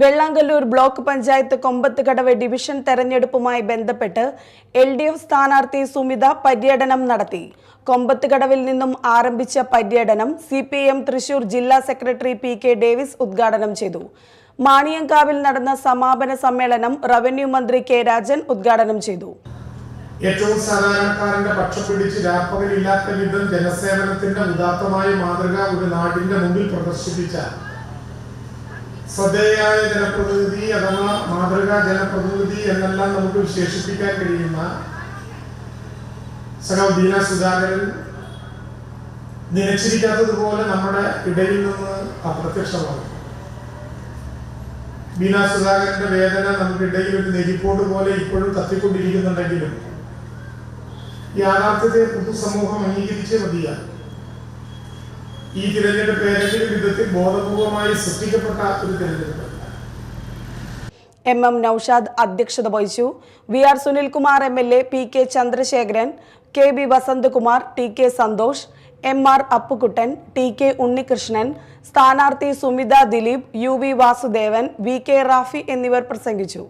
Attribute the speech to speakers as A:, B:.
A: Vellangallur block panchayat Kombathukadavu division തെരഞ്ഞെടുപ്പുമായി ബന്ധപ്പെട്ട് L D F സ്ഥാനാർത്ഥി സുമിത പര്യടനം നടത്തി. കൊമ്പത്തുകടവിൽ നിന്നും ആരംഭിച്ച പര്യടനം സി പി എം തൃശൂർ ജില്ലാ സെക്രട്ടറി പി കെ ഡേവിസ് ഉദ്ഘാടനം ചെയ്തു. മാണിയങ്കാവിൽ നടന്ന സമാപന സമ്മേളനം റവന്യൂ മന്ത്രി കെ രാജൻ ഉദ്ഘാടനം ചെയ്തു.
B: ഏറ്റവും സാധാരണക്കാരന്റെ പക്ഷം പിടിച്ച് രാപ്പകലില്ലാത്ത വിധം ജനസേവനത്തിന്റെ ഉദാത്തമായ മാതൃക ഒരു നാടിന്റെ മുമ്പിൽ പ്രദർശിപ്പിച്ച ശ്രദ്ധേയായ ജനപ്രതിനിധി അഥവാ മാതൃകാ ജനപ്രതിനിധി എന്നെല്ലാം നമുക്ക് വിശേഷിപ്പിക്കാൻ കഴിയുന്ന സഖാവ് ദീന സുധാകരൻ നിലച്ചിരിക്കാത്തതുപോലെ നമ്മുടെ ഇടയിൽ നിന്ന് അപ്രത്യക്ഷമാണ്. ബീന സുധാകരന്റെ വേദന നമുക്കിടയിൽ ഒരു നെരിപ്പോട് പോലെ ഇപ്പോഴും കത്തിക്കൊണ്ടിരിക്കുന്നുണ്ടെങ്കിലും യാഥാർത്ഥ്യത്തെ പൊതുസമൂഹം അംഗീകരിച്ചേ മതിയാണ് ഈ തിരഞ്ഞെടുപ്പ് ഏതെങ്കിലും വിധത്തിൽ ബോധപൂർവമായി സൃഷ്ടിക്കപ്പെട്ട ഒരു തിരഞ്ഞെടുപ്പ്.
A: എം എം നൌഷാദ് അധ്യക്ഷത വഹിച്ചു. V R Sunilkumar M L A P K Chandrasekharan K B Vasanthakumar T K Santhosh M R Appukuttan T K Unnikrishnan സ്ഥാനാർത്ഥി Sumitha Dileep U V Vasudevan V K Rafi എന്നിവർ പ്രസംഗിച്ചു.